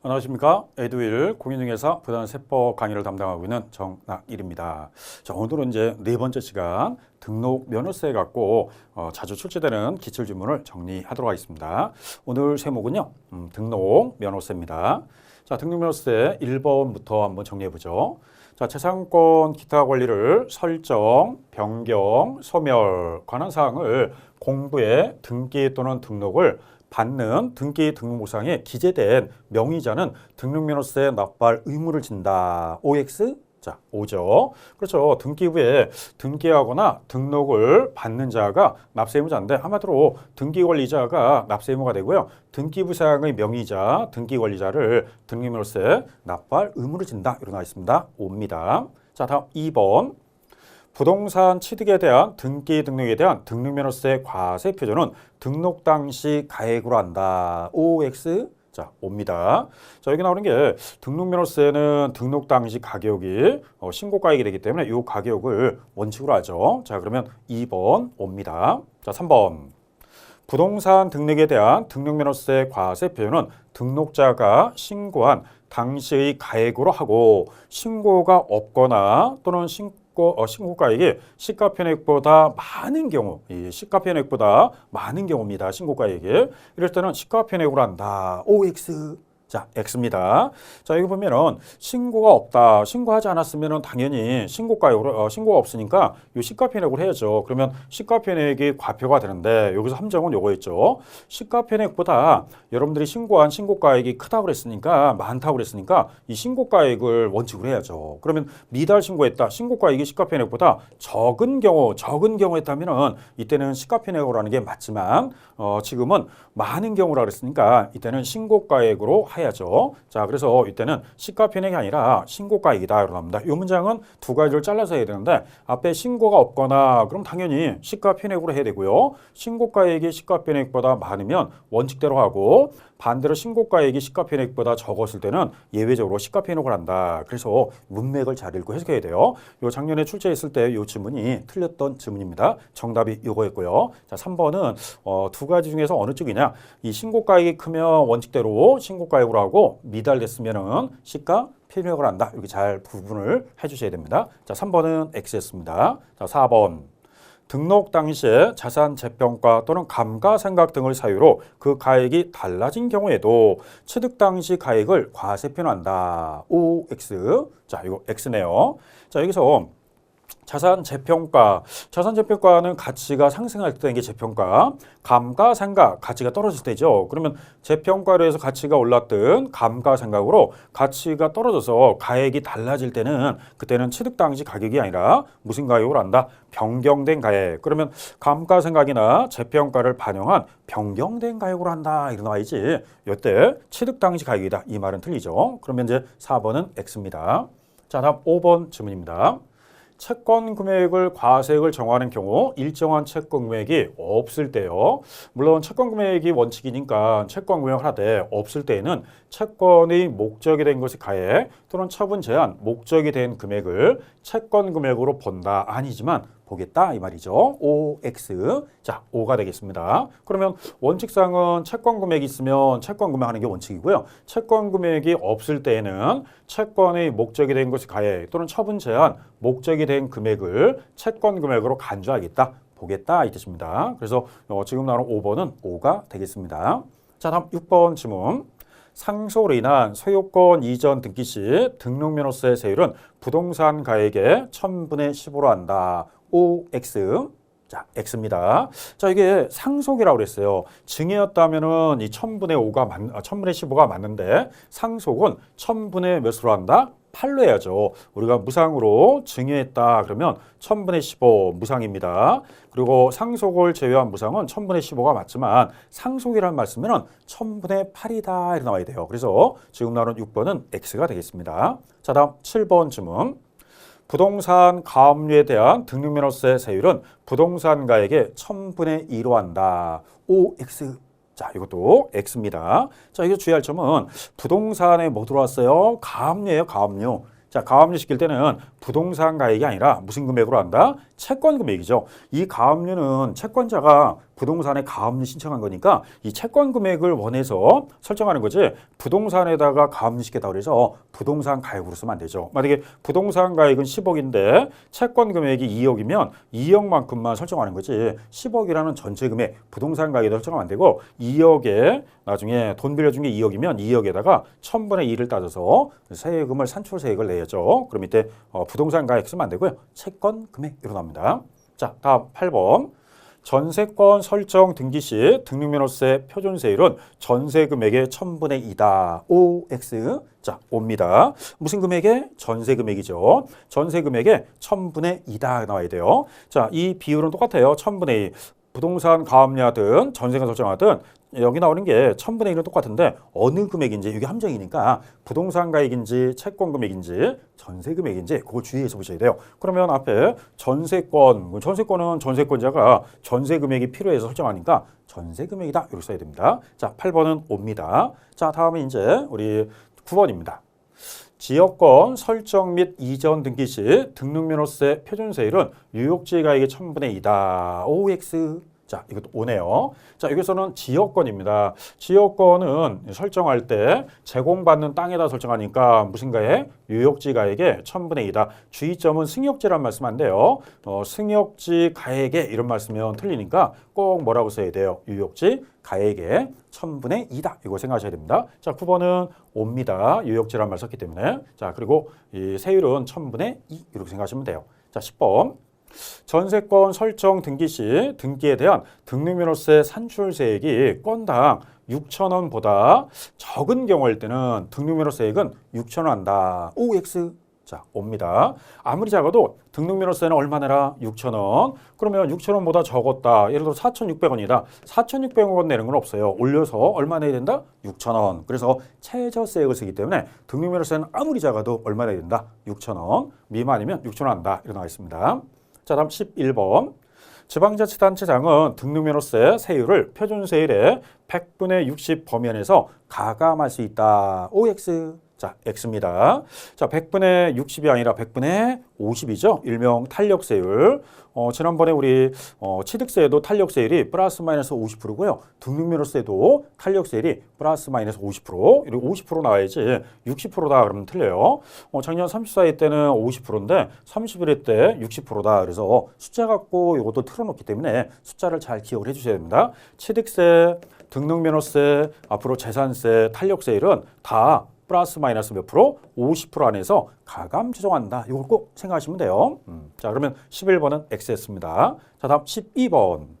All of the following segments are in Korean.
안녕하십니까. 에듀윌 공인중개사 부단세법 강의를 담당하고 있는 정낙일입니다. 자, 오늘은 이제 네 번째 시간 등록 면허세 갖고 어, 자주 출제되는 기출 질문을 정리하도록 하겠습니다. 오늘 세목은요. 음, 등록 면허세입니다. 자, 등록 면허세 1번부터 한번 정리해 보죠. 자, 재산권 기타 권리를 설정, 변경, 소멸 관한 사항을 공부에 등기 또는 등록을 받는 등기 등록무상에 기재된 명의자는 등록면허세 납발 의무를 진다. OX? 자, 오죠. 그렇죠. 등기부에 등기하거나 등록을 받는 자가 납세 의무자인데 한마디로 등기 권리자가 납세 의무가 되고요. 등기부 사항의 명의자, 등기 권리자를 등록면허세 납발 의무를 진다. 나와 있습니다. 옵니다. 자, 다음 2번. 부동산 취득에 대한 등기 등록에 대한 등록면허세 과세 표준은 등록 당시 가액으로 한다. OX 자, 옵니다. 자, 여기 나오는 게 등록면허세는 등록 당시 가격이 어, 신고가액이 되기 때문에 이 가격을 원칙으로 하죠. 자, 그러면 2번 옵니다. 자, 3번. 부동산 등록에 대한 등록면허세 과세 표준은 등록자가 신고한 당시의 가액으로 하고 신고가 없거나 또는 신 고 어, 신고가액이 시가편액보다 많은 경우, 이 시가편액보다 많은 경우입니다. 신고가액이 이럴 때는 시가편액으로 한다. OX 자, X입니다. 자, 여기 보면은 신고가 없다. 신고하지 않았으면은 당연히 신고가액으로 어, 신고가 없으니까 요 시가편액으로 해야죠. 그러면 시가편액이 과표가 되는데 여기서 함정은 요거였죠. 시가편액보다 여러분들이 신고한 신고가액이 크다고 그랬으니까 많다고 그랬으니까 이 신고가액을 원칙으로 해야죠. 그러면 미달 신고했다. 신고가액이 시가편액보다 적은 경우, 적은 경우였다면은 이때는 시가편액으로 하는 게 맞지만 어, 지금은 많은 경우라 그랬으니까 이때는 신고가액으로 해야죠. 자, 그래서 이때는 시가편액이 아니라 신고가액이다 나옵니다. 이 문장은 두 가지를 잘라서 해야 되는데 앞에 신고가 없거나 그럼 당연히 시가편액으로 해야 되고요. 신고가액이 시가편액보다 많으면 원칙대로 하고 반대로 신고가액이 시가편액보다 적었을 때는 예외적으로 시가편액을 한다. 그래서 문맥을 잘 읽고 해석해야 돼요. 요 작년에 출제했을 때 요 지문이 틀렸던 지문입니다. 정답이 요거였고요. 자, 3번은 어, 두 가지 중에서 어느 쪽이냐? 이 신고가액이 크면 원칙대로 신고가액으로 하고 미달됐으면은 시가 편액을 한다. 이렇게 잘 구분을 해 주셔야 됩니다. 자, 3번은 X였습니다. 자, 4번. 등록 당시에 자산 재평가 또는 감가상각 등을 사유로 그 가액이 달라진 경우에도 취득 당시 가액을 과세 표현한다. OX. 자, 이거 X네요. 자, 여기서 자산 재평가, 자산 재평가는 가치가 상승할 때 이게 재평가, 감가상각 가치가 떨어질 때죠. 그러면 재평가로 해서 가치가 올랐든 감가상각으로 가치가 떨어져서 가액이 달라질 때는 그때는 취득 당시 가격이 아니라 무슨 가격으로 한다? 변경된 가액. 그러면 감가상각이나 재평가를 반영한 변경된 가격으로 한다. 이런 나와야지. 이때 취득 당시 가격이다. 이 말은 틀리죠. 그러면 이제 4번은 X입니다. 자, 다음 5번 질문입니다. 채권 금액을 과세액을 정하는 경우 일정한 채권 금액이 없을 때요. 물론 채권 금액이 원칙이니까 채권 금액을 하되 없을 때에는 채권의 목적이 된 것이 가액 또는 처분 제한 목적이 된 금액을 채권 금액으로 본다 아니지만 보겠다 이 말이죠. OX 자 5가 되겠습니다. 그러면 원칙상은 채권 금액이 있으면 채권 금액하는 게 원칙이고요. 채권 금액이 없을 때에는 채권의 목적이 된 것이 가액 또는 처분 제한 목적이 된 금액을 채권 금액으로 간주하겠다. 보겠다 이 뜻입니다. 그래서 어, 지금 나온 5번은 5가 되겠습니다. 자 다음 6번 질문. 상소로 인한 소유권 이전 등기 시 등록면허세 세율은 부동산 가액의 1000분의 15로 한다. OX. 자, X입니다. 자, 이게 상속이라고 그랬어요. 증여였다면은 이 1000분의 5가 맞, 아, 1000분의 15가 맞는데 상속은 1000분의 몇으로 한다? 8로 해야죠. 우리가 무상으로 증여했다 그러면 1000분의 15 무상입니다. 그리고 상속을 제외한 무상은 1000분의 15가 맞지만 상속이라는 말씀은 1000분의 8이다 이렇게 나와야 돼요. 그래서 지금 나오는 6번은 X가 되겠습니다. 자, 다음 7번 질문. 부동산 가압류에 대한 등록면허세 세율은 부동산 가액의 1000분의 2로 한다. OX. 자, 이것도 X입니다. 자, 이거 주의할 점은 부동산에 뭐 들어왔어요? 가압류예요, 가압류. 자, 가압류 시킬 때는 부동산 가액이 아니라 무슨 금액으로 한다? 채권 금액이죠. 이 가압류는 채권자가 부동산에 가압류 신청한 거니까 이 채권 금액을 원해서 설정하는 거지 부동산에다가 가압류 시켰다 그래서 부동산 가액으로 쓰면 안 되죠. 만약에 부동산 가액은 10억인데 채권 금액이 2억이면 2억만큼만 설정하는 거지 10억이라는 전체 금액 부동산 가액에 설정하면 안 되고 2억에 나중에 돈 빌려준 게 2억이면 2억에다가 1000분의 1을 따져서 세금을 산출 세액을 내야죠. 그럼 이때 어, 부동산 가액 쓰면 안 되고요. 채권 금액 일어납니다. 자, 다음 8번. 전세권 설정 등기 시 등록면허세 표준세율은 전세 금액의 1000분의 2다. OX. 자, 옵니다. 무슨 금액의? 전세 금액이죠. 전세 금액의 1000분의 2다 나와야 돼요. 자, 이 비율은 똑같아요. 1000분의 2. 부동산 가압류하든 전세가 설정하든 여기 나오는 게 1000분의 1은 똑같은데 어느 금액인지 이게 함정이니까 부동산 가액인지 채권 금액인지 전세 금액인지 그거 주의해서 보셔야 돼요. 그러면 앞에 전세권, 전세권은 전세권자가 전세 금액이 필요해서 설정하니까 전세 금액이다 이렇게 써야 됩니다. 자, 8번은 옵니다. 자, 다음에 이제 우리 9번입니다. 지역권 설정 및 이전 등기 시 등록면허세 표준세율은 유역지 가액의 1000분의 2다. OX. 자, 이것도 오네요. 자, 여기서는 지역권입니다. 지역권은 설정할 때 제공받는 땅에다 설정하니까 무슨 가액? 유역지 가액의 1000분의 2다. 주의점은 승역지란 말씀 안 돼요. 어, 승역지 가액에 이런 말씀이면 틀리니까 꼭 뭐라고 써야 돼요? 유역지 가액의 1000분의 2다. 이거 생각하셔야 됩니다. 자, 9번은 옵니다. 유역지란 말 썼기 때문에. 자, 그리고 이 세율은 1000분의 2 이렇게 생각하시면 돼요. 자, 10번. 전세권 설정 등기 시 등기에 대한 등록면허세 산출세액이 건당 6천 원보다 적은 경우일 때는 등록면허세액은 6천 원 한다. OX 자 옵니다. 아무리 작아도 등록면허세는 얼마 내라? 6천 원. 그러면 6천 원보다 적었다. 예를 들어 4,600원이다. 4,600원 내는 건 없어요. 올려서 얼마 내야 된다? 6천 원. 그래서 최저세액을 쓰기 때문에 등록면허세는 아무리 작아도 얼마 내야 된다? 6천 원. 미만이면 6천 원 한다. 이렇게 나와 있습니다. 자, 다음 11번. 지방자치단체장은 등록면허세 세율을 표준세율의 100분의 60 범위 안에서 가감할 수 있다. OX. 자, X입니다. 자, 100분의 60이 아니라 100분의 50이죠. 일명 탄력세율. 어, 지난번에 우리 어, 취득세에도 탄력세율이 플러스 마이너스 50%고요. 등록면허세도 탄력세율이 플러스 마이너스 50%. 이렇게 50% 나와야지 60%다 그러면 틀려요. 어, 작년 34회 때는 50%인데 31회 때 60%다. 그래서 숫자 갖고 이것도 틀어놓기 때문에 숫자를 잘 기억을 해주셔야 됩니다. 취득세, 등록면허세, 앞으로 재산세, 탄력세율은 다 플러스 마이너스 몇 프로? 50% 안에서 가감 조정한다. 이걸 꼭 생각하시면 돼요. 음. 자, 그러면 11번은 X였습니다. 자, 다음 12번.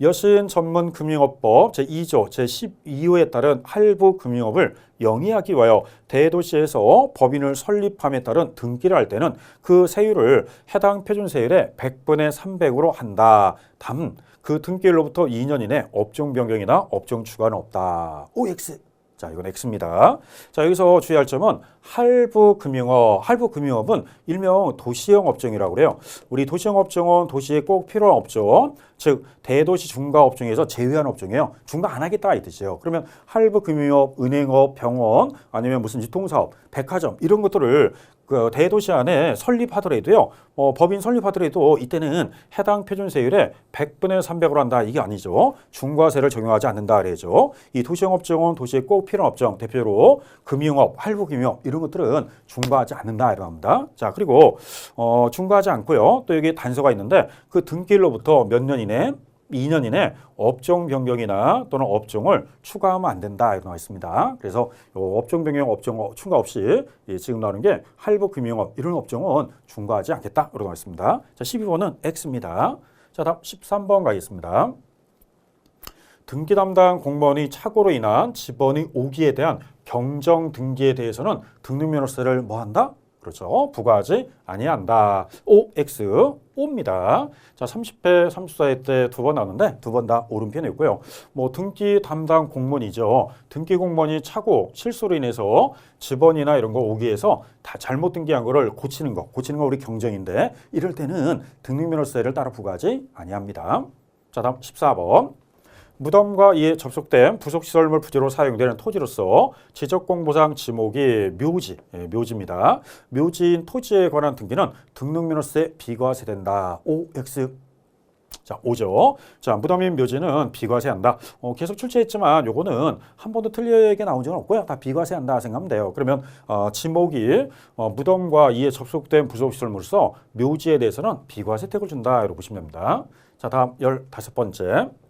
여신 전문 금융업법 제2조 제12호에 따른 할부 금융업을 영위하기 위하여 대도시에서 법인을 설립함에 따른 등기를 할 때는 그 세율을 해당 표준세율의 100분의 300으로 한다. 단, 그 등기일로부터 2년 이내 업종 변경이나 업종 추가는 없다. OX. 자, 이건 X입니다. 자, 여기서 주의할 점은 할부 금융업, 할부 금융업은 일명 도시형 업종이라고 그래요. 우리 도시형 업종은 도시에 꼭 필요한 업종, 즉 대도시 중과 업종에서 제외한 업종이에요. 중과 안 하겠다 이 뜻이에요. 그러면 할부 금융업, 은행업, 병원, 아니면 무슨 유통사업, 백화점 이런 것들을 그 대도시 안에 설립하더라도요, 어, 법인 설립하더라도 이때는 해당 표준세율의 100분의 300으로 한다. 이게 아니죠. 중과세를 적용하지 않는다. 그래죠. 이 도시형 업종은 도시에 꼭 필요한 업종, 대표로 금융업, 할부금융업 이런 것들은 중과하지 않는다. 이런 겁니다. 자, 그리고 어, 중과하지 않고요. 또 여기 단서가 있는데 그 등기일로부터 몇 년 이내 2년 이내 업종 변경이나 또는 업종을 추가하면 안 된다 이렇게 나와 있습니다. 그래서 요 업종 변경, 업종 추가 없이 예, 지금 나오는 게 할부 금융업 이런 업종은 중과하지 않겠다 이렇게 나와 있습니다. 자, 12번은 X입니다. 자, 다음 13번 가겠습니다. 등기 담당 공무원이 착오로 인한 직원이 오기에 대한 경정 등기에 대해서는 등록면허세를 뭐 한다? 그렇죠. 부과하지 아니한다. OX, O입니다. 자, 30회, 34회 때 두 번 나오는데 두 번 다 오른편이었고요. 뭐 등기 담당 공무원이죠. 등기 공무원이 착오, 실수로 인해서 직원이나 이런 거 오기에서 다 잘못 등기한 거를 고치는 거, 고치는 거 우리 경정인데 이럴 때는 등록면허세를 따로 부과하지 아니합니다. 자, 다음 14번. 무덤과 이에 접속된 부속시설물 부지로 사용되는 토지로서 지적공보상 지목이 묘지, 예, 묘지입니다. 묘지인 토지에 관한 등기는 등록면허세 비과세된다. OX 자, 5죠. 자, 무덤인 묘지는 비과세한다. 어, 계속 출제했지만 요거는 한 번도 틀리게 나온 적은 없고요. 다 비과세한다 생각하면 돼요. 그러면 어, 지목이 어, 무덤과 이에 접속된 부속시설물로서 묘지에 대해서는 비과세 혜택을 준다. 이렇게 보시면 됩니다. 자, 다음 15번째.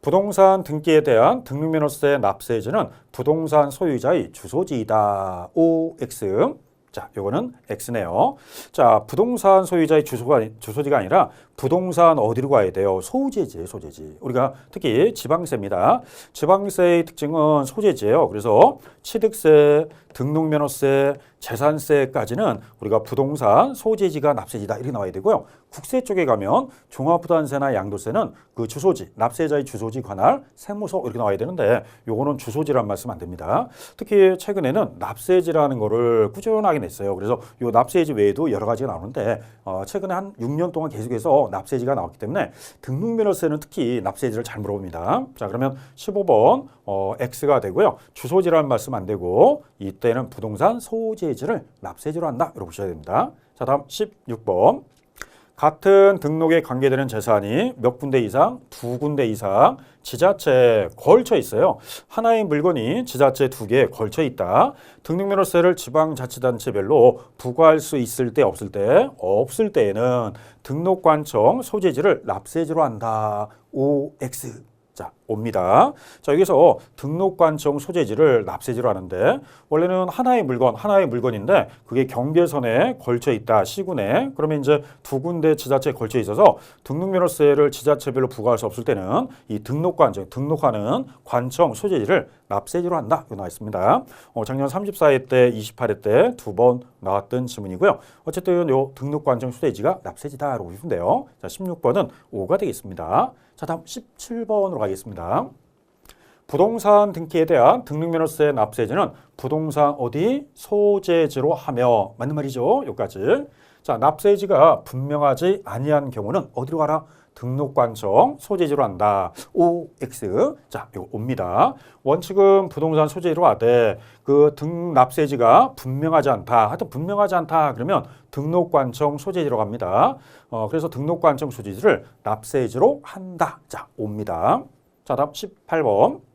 부동산 등기에 대한 등록면허세 납세지는 부동산 소유자의 주소지이다. OX. 자, 요거는 X네요. 자, 부동산 소유자의 주소가 주소지가 아니라 부동산 어디로 가야 돼요? 소재지, 소재지. 우리가 특히 지방세입니다. 지방세의 특징은 소재지예요. 그래서 취득세, 등록면허세, 재산세까지는 우리가 부동산 소재지가 납세지다 이렇게 나와야 되고요. 국세 쪽에 가면 종합부동산세나 양도세는 그 주소지, 납세자의 주소지 관할 세무서 이렇게 나와야 되는데 요거는 주소지란 말씀 안 됩니다. 특히 최근에는 납세지라는 거를 꾸준하게 냈어요. 그래서 요 납세지 외에도 여러 가지가 나오는데 어, 최근에 한 6년 동안 계속해서 납세지가 나왔기 때문에 등록면허세는 특히 납세지를 잘 물어봅니다. 자 그러면 15번 어, X가 되고요. 주소지라는 말씀 안 되고 이때는 부동산 소재지를 납세지로 한다. 이렇게 보셔야 됩니다. 자 다음 16번 같은 등록에 관계되는 재산이 몇 군데 이상, 두 군데 이상 지자체에 걸쳐 있어요. 하나의 물건이 지자체 두 개에 걸쳐 있다. 등록면허세를 지방자치단체별로 부과할 수 있을 때 없을 때 없을 때에는 등록관청 소재지를 납세지로 한다. OX 자, 옵니다. 자, 여기서 등록관청 소재지를 납세지로 하는데 원래는 하나의 물건, 하나의 물건인데 그게 경계선에 걸쳐 있다. 시군에. 그러면 이제 두 군데 지자체에 걸쳐 있어서 등록면허세를 지자체별로 부과할 수 없을 때는 이 등록관청, 등록하는 관청 소재지를 납세지로 한다. 이거 나와 있습니다. 어, 작년 34회 때, 28회 때 두 번 나왔던 지문이고요. 어쨌든 요 등록관청 소재지가 납세지다라고 보시면 돼요. 자, 16번은 5가 되겠습니다. 자, 다음 17번으로 가겠습니다. 부동산 등기에 대한 등록면허세 납세지는 부동산 어디 소재지로 하며 맞는 말이죠. 여기까지. 자, 납세지가 분명하지 아니한 경우는 어디로 가라? 등록관청 소재지로 한다. OX. 자, 이거 옵니다. 원칙은 부동산 소재지로 하되 그 등납세지가 분명하지 않다. 하여튼 분명하지 않다. 그러면 등록관청 소재지로 갑니다. 어, 그래서 등록관청 소재지를 납세지로 한다. 자, 옵니다. 자, 다음 18번.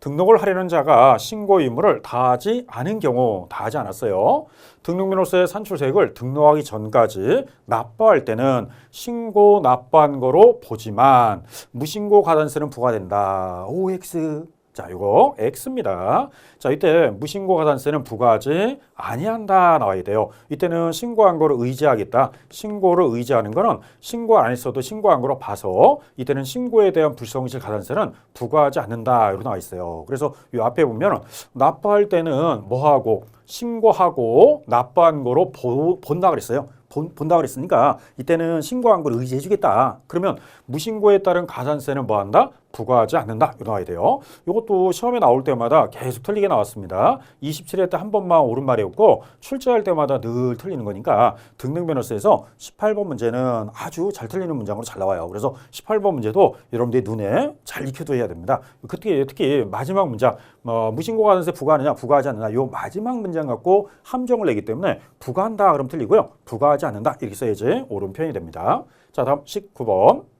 등록을 하려는 자가 신고 의무를 다하지 않은 경우 다하지 않았어요. 등록면허세 산출세액을 등록하기 전까지 납부할 때는 신고 납부한 거로 보지만 무신고 가산세는 부과된다. OX 자, 이거 X입니다. 자, 이때 무신고 가산세는 부과하지 아니한다 나와야 돼요. 이때는 신고한 거를 의지하겠다. 신고를 의지하는 거는 신고 안 했어도 신고한 거로 봐서 이때는 신고에 대한 불성실 가산세는 부과하지 않는다. 이렇게 나와 있어요. 그래서 이 앞에 보면 납부할 때는 뭐 하고 신고하고 납부한 거로 보, 본다 그랬어요. 본, 본다 그랬으니까 이때는 신고한 걸 의지해 주겠다. 그러면 무신고에 따른 가산세는 뭐 한다? 부과하지 않는다. 나와야 돼요. 이것도 시험에 나올 때마다 계속 틀리게 나왔습니다. 27회 때 한 번만 옳은 말이었고 출제할 때마다 늘 틀리는 거니까 등록면허세에서 18번 문제는 아주 잘 틀리는 문장으로 잘 나와요. 그래서 18번 문제도 여러분들이 눈에 잘 익혀둬야 됩니다. 특히 특히 마지막 문장 뭐 무신고 가산세 부과하느냐 부과하지 않느냐 요 마지막 문장 갖고 함정을 내기 때문에 부과한다 그럼 틀리고요. 부과하지 않는다 이렇게 써야지 옳은 표현이 됩니다. 자 다음 19번.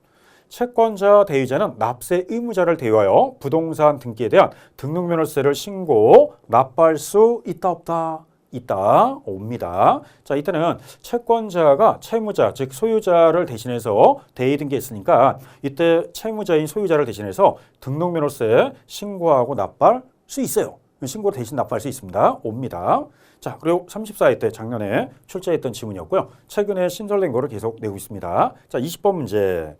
채권자 대위자는 납세 의무자를 대유하여 부동산 등기에 대한 등록면허세를 신고 납부할 수 있다 없다 있다 옵니다. 자 이때는 채권자가 채무자 즉 소유자를 대신해서 대위 등기했으니까 이때 채무자인 소유자를 대신해서 등록면허세 신고하고 납부할 수 있어요. 신고 대신 납부할 수 있습니다. 옵니다. 자 그리고 34회 때 작년에 출제했던 지문이었고요. 최근에 신설된 거를 계속 내고 있습니다. 자 20번 문제.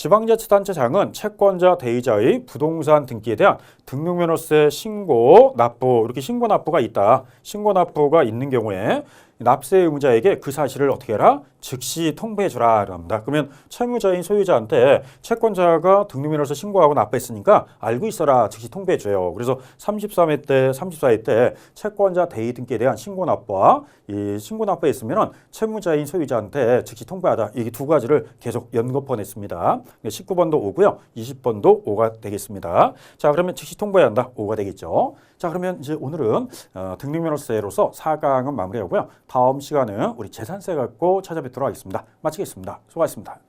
지방자치단체장은 채권자 대의자의 부동산 등기에 대한 등록면허세 신고 납부 이렇게 신고 납부가 있다. 신고 납부가 있는 경우에 납세 의무자에게 그 사실을 어떻게 해라? 즉시 통보해 주라 합니다. 그러면 채무자인 소유자한테 채권자가 등록면허세 신고하고 납부했으니까 알고 있어라 즉시 통보해 줘요. 그래서 33회 때, 34회 때 채권자 대의 등기에 대한 신고 납부와 이 신고 납부했으면 채무자인 소유자한테 즉시 통보하다. 이게 두 가지를 계속 연거퍼냈습니다. 19번도 5고요. 20번도 5가 되겠습니다. 자, 그러면 즉시 통보해야 한다. 5가 되겠죠. 자, 그러면 이제 오늘은 어, 등록면허세로서 4강은 마무리하고요. 다음 시간은 우리 재산세 갖고 찾아뵙도록 하겠습니다. 마치겠습니다. 수고하셨습니다.